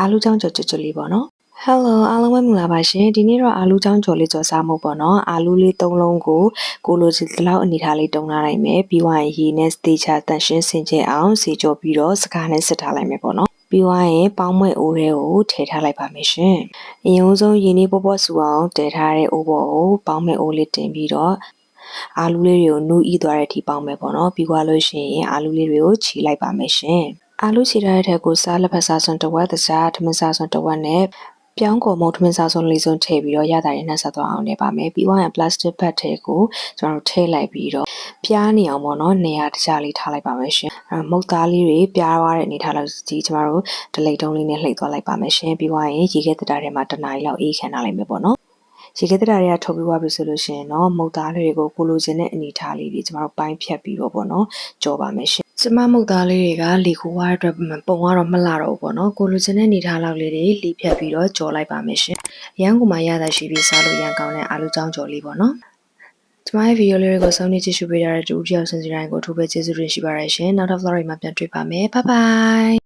အာလူချောင်းကြော်ကြွကြွလေးပေါ့နော် Hello အားလုံးပဲမင်္ဂလာပါရှင်ဒီနေ့တော့အာလူချောင်းကြော်လေးကြော်စားမှုပေါ့နော်အာလူလေး၃လုံးကိုကိုလိုချီဒီလောက်အနေထားလေးတုံထားလိုက်မယ်ပြီးသွားရင်ရေနဲ့စတေချာတန်ရှင်းစင်ကြယ်အောင်စီကြော်ပြီးတော့စကားနဲ့စစ်ထားလိုက်မယ်ပေါ့နော်ပြီးသွားရင်ပေါင်းမွဲ့အိုးတွေကိုထည့်ထားလိုက်ပါမယ်ရှင်အရင်ဆုံးရေနည်းပေါ့ပေါ့ဆူအောင်တည်ထားတဲ့အိုးပေါ်ကိုပေါင်းမွဲ့အိုးလေးတင်ပြီးတော့အာလူလေးတွေကိုနူးဤသွားတဲ့အထိပေါင်းမယ်ပေါ့နော်ပြီးသွားလို့ရှိရင်အာလူလေးတွေကိုခြေလိုက်ပါမယ်ရှင် အာလူခြေထားတဲ့ထက်ကိုစားလက်ဖက်စားစွန်တစ်ဝက်တစားထမင်းစားစွန်တစ်ဝက်နဲ့ပြောင်းကုန်မုံထမင်းစားဆုံးလေးစုံထည့်ပြီးတော့ရတာရနှက်ဆက်သွားအောင်နေပါမယ်ပြီးသွားရင် plastic bag ထဲကိုကျွန်တော်တို့ထည့်လိုက်ပြီးတော့ပြားနေအောင်ပေါ့နော်နေရာတခြားလေးထားလိုက်ပါမယ်ရှင်အဲမုတ်သားလေးတွေပြားသွားတဲ့အနေထားလောက်ဒီကျွန်တော်တို့ဒလိတ်တုံးလေးနဲ့လှိမ့်သွားလိုက်ပါမယ်ရှင်ပြီးသွားရင်ရေခဲတတာထဲမှာတစ်နာရီလောက်အေးခံထားလိုက်မယ်ပေါ့နော် ရေခဲတတာတွေကထုတ်ပြီးသွားပြီဆိုလို့ရှိရင်တော့မုတ်သားလေးတွေကိုကိုလိုချင်တဲ့အနေထားလေးတွေကျွန်တော်တို့ပိုင်းဖြတ်ပြီးတော့ပေါ့နော်ကြော်ပါမယ်ရှင်ကျမမုတ်သားလေးတွေကလီခိုဝါအတွက်ပုံကတော့မလှတော့ဘူးပေါ့နော်ကိုလိုချင်တဲ့အနေထားလောက်လေးတွေလီဖြတ်ပြီးတော့ကြော်လိုက်ပါမယ်ရှင်ရန်ကုန်မှာရတာရှိပြီးစားလို့ရန်ကောင်းတဲ့အာလူချောင်းကြော်လေးပေါ့နော်ကျမရဲ့ဗီဒီယိုလေးတွေကိုဆုံးဖြတ်ကြည့်ရှုပေးကြတဲ့တူတယောက်စင်စီတိုင်းကိုအထူးပဲကျေးဇူးတင်ရှိပါတယ်ရှင်နောက်တစ် vlog မှာပြန်တွေ့ပါမယ်ဘိုင်ဘိုင်